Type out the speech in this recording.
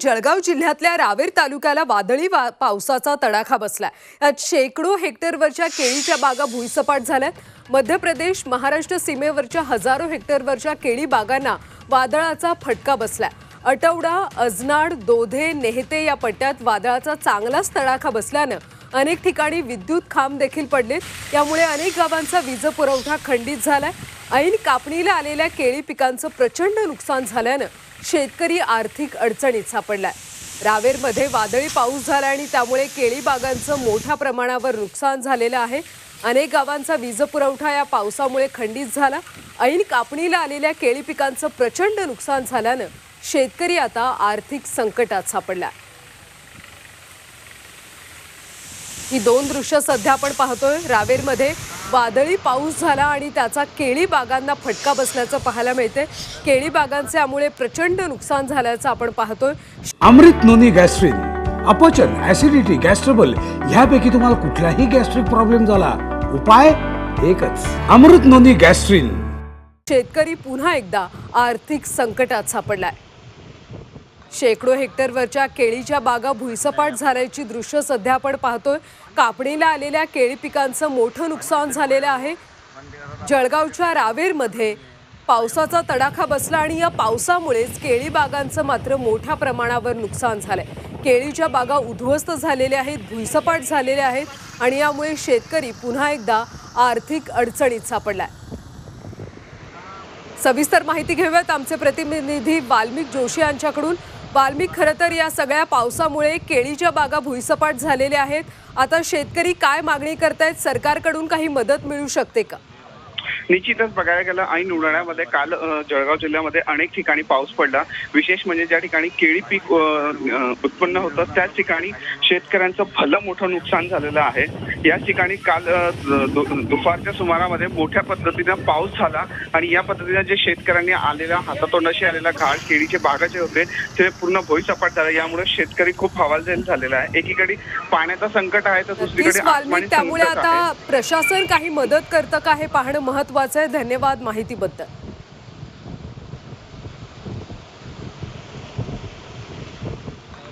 जळगाव जिल्ह्यातल्या रावेर तालुक्याला वादळी वा- पावसाचा तडाखा बसलाय. यात शेकडो हेक्टरवरच्या केळीच्या बागा भुईसपाट झाल्यात. मध्य प्रदेश महाराष्ट्र सीमेवरच्या हजारो हेक्टरवरच्या केळी बागांना वादळाचा फटका बसलाय. अटवडा अजनाड दोधे नेहते या पट्ट्यात वादळाचा चांगलाच तडाखा बसल्यानं अनेक ठिकाणी विद्युत खांब देखील पडलेत. यामुळे अनेक गावांचा वीज पुरवठा खंडित झालाय. ऐन कापणीला आलेल्या केळी पिकांचं प्रचंड नुकसान झाल्यानं शेतकरी आर्थिक अडचणीत सापडलाय. रावेरमध्ये वादळी पाऊस झाला आणि त्यामुळे केळी बागांचं मोठ्या प्रमाणावर नुकसान झालेलं आहे. अनेक गावांचा वीज पुरवठा या पावसामुळे खंडित झाला. ऐन कापणीला आलेल्या केळी पिकांचं प्रचंड नुकसान झाल्यानं शेतकरी आता आर्थिक संकटात सापडला ही दोन दृश्य सध्या आपण पाहतोय. रावेरमध्ये वादळी पाऊस झाला आणि त्याचा केळी बागांना फटका बसल्याचं पाहायला मिळते केळी बागांचे यामुळे प्रचंड नुकसान झाल्याचं आपण पाहतोय. अमृत नोनी गॅस्ट्रिन अपचन ऍसिडिटी गॅस्ट्रबल ह्यापैकी तुम्हाला कुठलाही गॅस्ट्रिक प्रॉब्लेम झाला उपाय एकच अमृत नोनी गॅस्ट्रिन. शेतकरी पुन्हा एकदा आर्थिक संकटात सापडलाय. शेकडो हेक्टरवरच्या केळीच्या बागा भुईसपाट झाल्याची दृश्य सध्या आपण पाहतोय. कापणीला आलेल्या केळी पिकांचं मोठं नुकसान झालेलं आहे. जळगावच्या रावेरमध्ये पावसाचा तडाखा बसला आणि या पावसामुळेच केळी बागांचं मात्र मोठ्या प्रमाणावर नुकसान झालंय. केळीच्या बागा उद्ध्वस्त झालेल्या आहेत भुईसपाट झालेल्या आहेत आणि यामुळे शेतकरी पुन्हा एकदा आर्थिक अडचणीत सापडलाय. सविस्तर माहिती घेऊयात आमचे प्रतिनिधी वाल्मिक जोशी यांच्याकडून. वाल्मिक खरं तर या सगळ्या पावसामुळे केळीच्या बागा भुईसपाट झालेल्या आहेत. आता शेतकरी काय मागणी करतायत? सरकारकडून काही मदत मिळू शकते का? निश्चितच बघायला गेलं ऐन उन्हाळ्यामध्ये काल जळगाव जिल्ह्यामध्ये अनेक ठिकाणी पाऊस पडला. विशेष म्हणजे ज्या ठिकाणी केळी पीक उत्पन्न होतं त्याच ठिकाणी शेतकऱ्यांचं भलं मोठं नुकसान झालेलं आहे. याच ठिकाणी काल दुपारच्या सुमारामध्ये मोठ्या पद्धतीनं पाऊस झाला आणि या पद्धतीनं जे शेतकऱ्यांनी आलेला हातातोंडाशी आलेला घाट केळीचे बागाचे होते ते पूर्ण भोईसपाट झाले. यामुळे शेतकरी खूप हवालदिल झालेला आहे. एकीकडे पाण्याचं संकट आहे तर दुसरीकडे त्यामुळे आता प्रशासन काही मदत करतं का हे पाहणं महत्वाचं आहे धन्यवाद माहितीबद्दल.